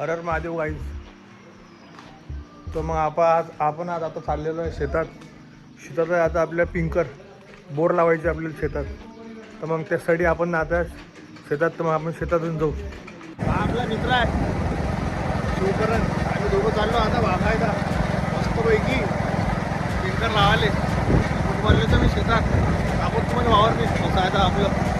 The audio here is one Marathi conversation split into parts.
हरर महादेव गाईज तर मग आपण आज आपण आज आता चाललेलो आहे शेतात. शेतात आता आपल्या पिंकर. बोर लावायचे आपल्याला शेतात. तर मग त्यासाठी आपण आता शेतात तर मग आपण शेतातून जाऊ. आपला मित्र आहे. शिवकरण आम्ही दोघं चाललो आता वागायला मस्तपैकी पिंकर लावाले मारले तर मी शेतात. आपण तुम्हाला वावर मी असं आपलं.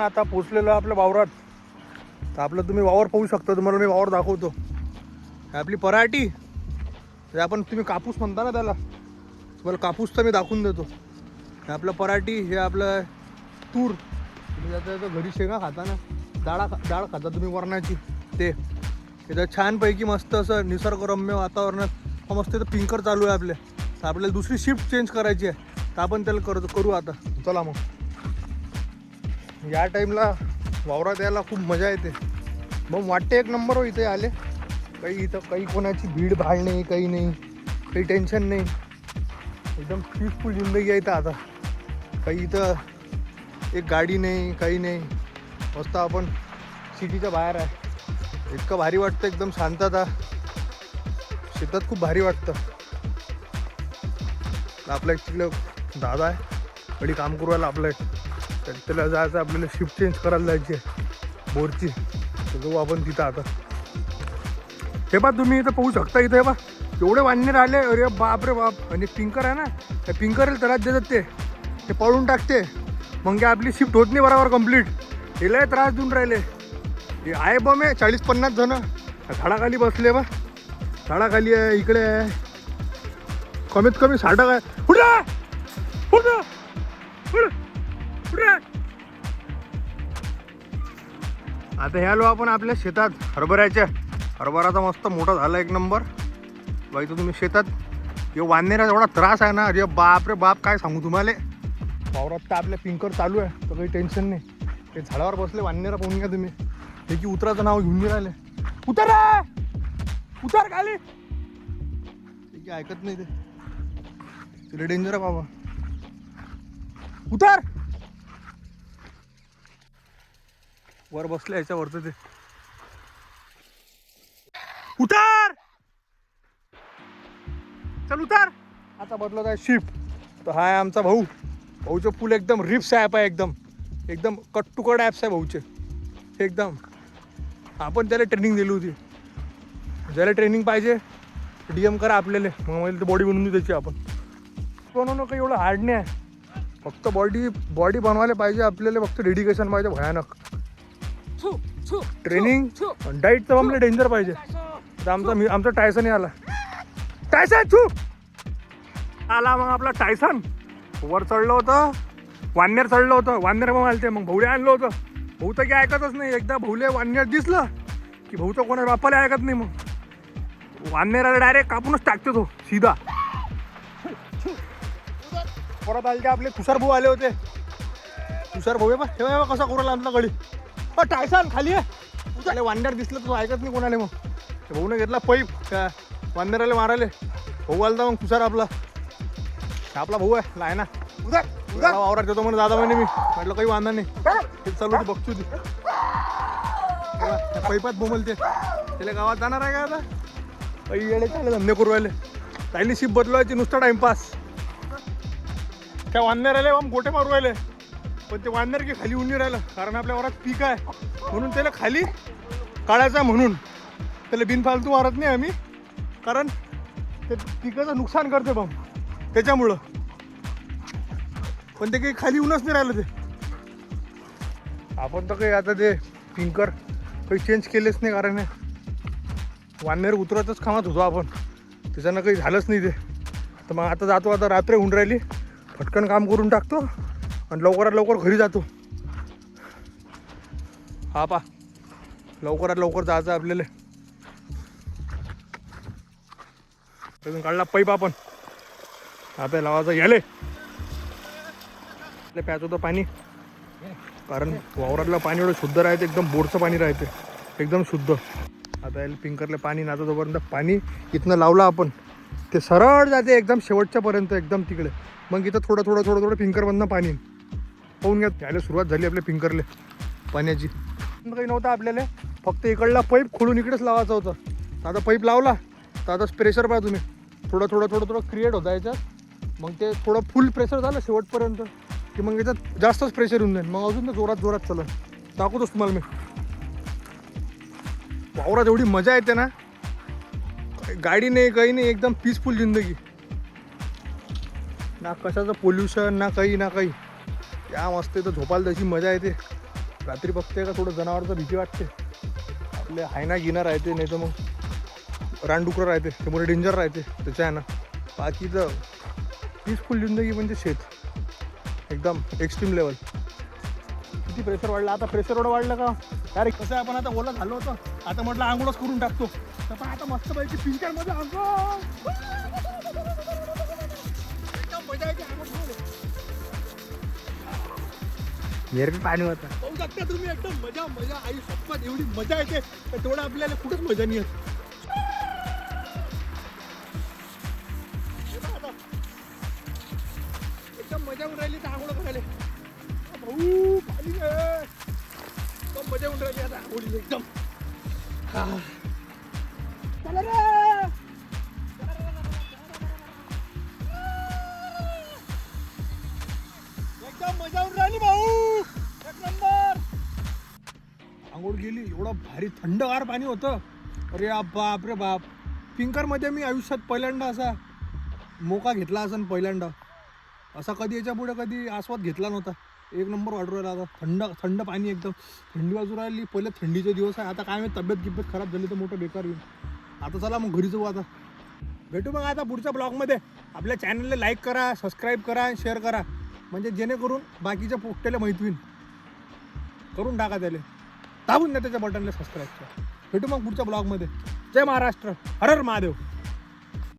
आपण आता पोचलेलो आपल्या वावरात. तर आपलं तुम्ही वावर पाहू शकता तुम्हाला मी वावर दाखवतो. हे आपली पराठी. हे आपण तुम्ही कापूस म्हणता ना त्याला. तुम्हाला कापूस तर मी दाखवून देतो. हे आपलं पराठी हे आपलं तूर. तुम्ही आता घरी शेंगा खाता ना. डाळा डाळ खाता तुम्ही वरणाची. ते. इथं छानपैकी मस्त असं निसर्गरम्य वातावरणात मस्त इथं पिंकर चालू आहे आपल्या तर आपल्याला दुसरी शिफ्ट चेंज करायची आहे. तर आपण त्याला कर करू आता. चला मग. या टाईमला वावरात यायला खूप मजा येते. मग वाटते एक नंबर हो इथे आले. काही इथं काही कोणाची भीड भाड नाही काही नाही काही टेन्शन नाही. एकदम पीसफुल जिंदगी आहे इथं आता. काही इथं एक गाडी नाही काही नाही. मस्त आपण सिटीच्या बाहेर आहे. इतकं भारी वाटतं एकदम शांतता शेतात खूप भारी वाटतं. आपल्या तिकडे दादा आहे. कधी काम करू आला आपलं तर त्याला जायचं आपल्याला शिफ्ट चेंज करायला जायची. आहे बोरची तर जाऊ आपण तिथं आता. हे बा तुम्ही इथं पाहू शकता इथं हे बा एवढे वाढणे राहिले अरे बाप रे बाप. आणि पिंकर आहे ना त्या पिंकरला त्रास देतात ते ते पळून टाकते. मग काय आपली शिफ्ट होत नाही बरोबर कंप्लीट हिला त्रास देऊन राहिले. हे आहे बा मे चाळीस पन्नास जण. झाडाखाली बसले बा. झाडाखाली आहे इकडे आहे. कमीत कमी साठ आहे कुठं कुठं कुठं? आता ह्या लो आपण आपल्या शेतात हरभऱ्याच्या. हरभराचा मस्त मोठा झाला एक नंबर. बाई तो तुम्ही शेतात हे वांदेरा एवढा त्रास आहे ना अरे बाप रे बाप काय सांगू तुम्हाला? वावरात तर आपल्या पिंकर चालू आहे तर काही टेन्शन नाही. ते झाडावर बसले वांदेरा पाहून घ्या तुम्ही. हे की उतराचं नाव घेऊन नाही राहिले. उतर उतर खाली! ऐकत नाही ते. डेंजर आहे बाबा. उतर! वर बसले याच्यावरचं ते. उतार! चल उतार! आता बदलत आहे शिफ्ट तर हा आहे आमचा भाऊ. भाऊचे फुल एकदम रिप्स ॲप आहे एकदम. एकदम कट टू कट ॲप्स आहे भाऊचे. एकदम. आपण त्याला ट्रेनिंग दिली होती. ज्याला ट्रेनिंग पाहिजे डी एम करा आपल्याला. मग मला बॉडी बनवून देऊ त्याची आपण. बनवणं काही एवढं हार्ड नाही आहे. फक्त बॉडी बॉडी बनवायला पाहिजे आपल्याला. फक्त डेडिकेशन पाहिजे. भयानक. ट्रेनिंग डाईट तर आम्हाला डेंजर पाहिजे. तर आमचा मी आमचा टायसन आला. टायसन छू. आला मग आपला टायसन वर चढलं होतं. वाननेर चढलं होतं. वाननेर मग आलते. मग भाऊले आणलं होतं. भाऊ तर काय ऐकतच नाही. एकदा भाऊले वाननेर दिसलं की भाऊ तर कोणा बापाला ऐकत नाही मग. वाननेराला डायरेक्ट कापूनच टाकतो तो सीधा. परत आले ते आपले तुषार भाऊ आले होते. तुषार भाऊ आहे हे बघ कसा करू आणला गडी. अ टायसन खाली आहे. त्याला वांड्यार दिसलं तो ऐकत नाही कोणाला मग. ते भाऊने घेतला पैप. त्या वांद्याराला मारायले. भाऊ आलता मग तुषार आपला. आपला भाऊ आहे लायना. त्याला वावरात येतो म्हणून दादा म्हणे मी. म्हटलं काही वांधा नाही. ते चालू होती बघतो ती. त्या पैपात बोमलते त्याला गावात जाणार आहे का आता? काही येडे चालले धंदे करू राहिले. राहिली शिप बदलवायची नुसता टाइमपास काय वांदे राहिले मग गोटे मारू राहिले. पण ते वाढणार की खाली उन्ही राहिलं कारण आपल्या वरात पीक आहे. म्हणून त्याला खाली काढायचा म्हणून. त्याला बिनफालतू वारत नाही आम्ही कारण ते पिकाचं नुकसान करते बम त्याच्यामुळं. पण ते काही खाली येऊनच नाही राहिलं ते. आपण तर काही आता ते पिंकर काही चेंज केलेच नाही कारण वानेर उतरतच कामात होतो आपण. त्याच्यानं काही झालंच नाही ते. तर मग आता जातो आता रात्र होऊन राहिली. फटकन काम करून टाकतो. आणि लवकरात लवकर घरी जातो हा पा. लवकरात लवकर जायचं आपल्याला. अजून काढला पैप आपण. आता लावायचं याले. आपल्या प्याच होतं पाणी. कारण वावरातलं पाणी एवढं शुद्ध राहते एकदम बोरचं पाणी राहते. एकदम शुद्ध. आता याला पिंकरले पाणी नाचा जोपर्यंत पाणी इथनं लावलं आपण. ते सरळ जाते एकदम शेवटच्यापर्यंत एकदम तिकडे. मग इथं थोडं थोडं थोडं थोडं पिंकरमधनं पाणी. पाहून घ्या. त्याला सुरुवात झाली आपल्या पिंकरले पाण्याची. काही नव्हतं आपल्याला. फक्त इकडला पाईप खोलून इकडेच लावायचा होता. आता पाईप लावला. तर आता प्रेशर पहा तुम्ही. थोडं थोडं थोडं थोडं क्रिएट होता याच्यात. मग ते थोडं फुल प्रेशर झालं शेवटपर्यंत. की मग याच्यात जास्तच प्रेशर होऊन जाईल. मग अजून ते जोरात जोरात चला दाखवतोच तुम्हाला मी. वावरात एवढी मजा येते ना. गाडी नाही काही नाही. एकदम पीसफुल जिंदगी. ना कशाचं पोल्युशन ना काही ना काही. त्या मस्त इथं झोपायला तशी मजा येते. रात्री बघते का थोडं जनावरचं भीती वाटते. आपले हायना गिना राहते नाही तर मग रानडुकरं राहते त्यामुळे डेंजर राहते त्याच्या आहे ना बाकी तर पीसफुल जिंदगी म्हणजे शेत. एकदम एक्स्ट्रीम लेवल किती प्रेशर वाढलं आता प्रेशर एवढं वाढलं का? अरे कसं आहे आपण आता ओला झालो होतं. आता म्हटलं आंघोळच करून टाकतो. तर पण आता मस्त पैकी पिंकरमध्ये आंघोळ. एकदम मजा येते. मेरे भी पानी होता पाहू शकता तुम्ही एकदम मजा मजा आई शपथ एवढी मजा येते तर तेवढं आपल्याला कुठंच मजा नाही येत हे आता. एकदम मजा येऊन राहिली तर आंघोळ करायला भाऊ पाणी आहे. एकदम मजा येऊन राहिली आता आंघोळीला एकदम हा. चला रे भारी थंडगार पाणी होतं. अरे बाप रे बाप. पिंकरमध्ये मी आयुष्यात पहिल्यांदा असा मोका घेतला असं पहिल्यांदा. असा कधी याच्यापुढे कधी आस्वाद घेतला नव्हता. एक नंबर ऑर्डर राहिला आता. थंड थंड पाणी एकदम. थंडी बाजू राहिली पहिले थंडीचे दिवस आहे. आता काय माहिती तब्येत गिब्येत खराब झाली तर मोठं बेकार होईल आता चला मग घरी जाऊ आता. भेटू मग आता पुढच्या ब्लॉगमध्ये. आपल्या चॅनलला लाईक करा सबस्क्राईब करा शेअर करा. म्हणजे जेणेकरून बाकीच्या पोट्याला माहिती होईल. करून टाका त्याला. दाबून द्या त्याच्या बटनला सबस्क्राईबच्या भेटू मग पुढच्या ब्लॉगमध्ये. जय महाराष्ट्र. हरर महादेव.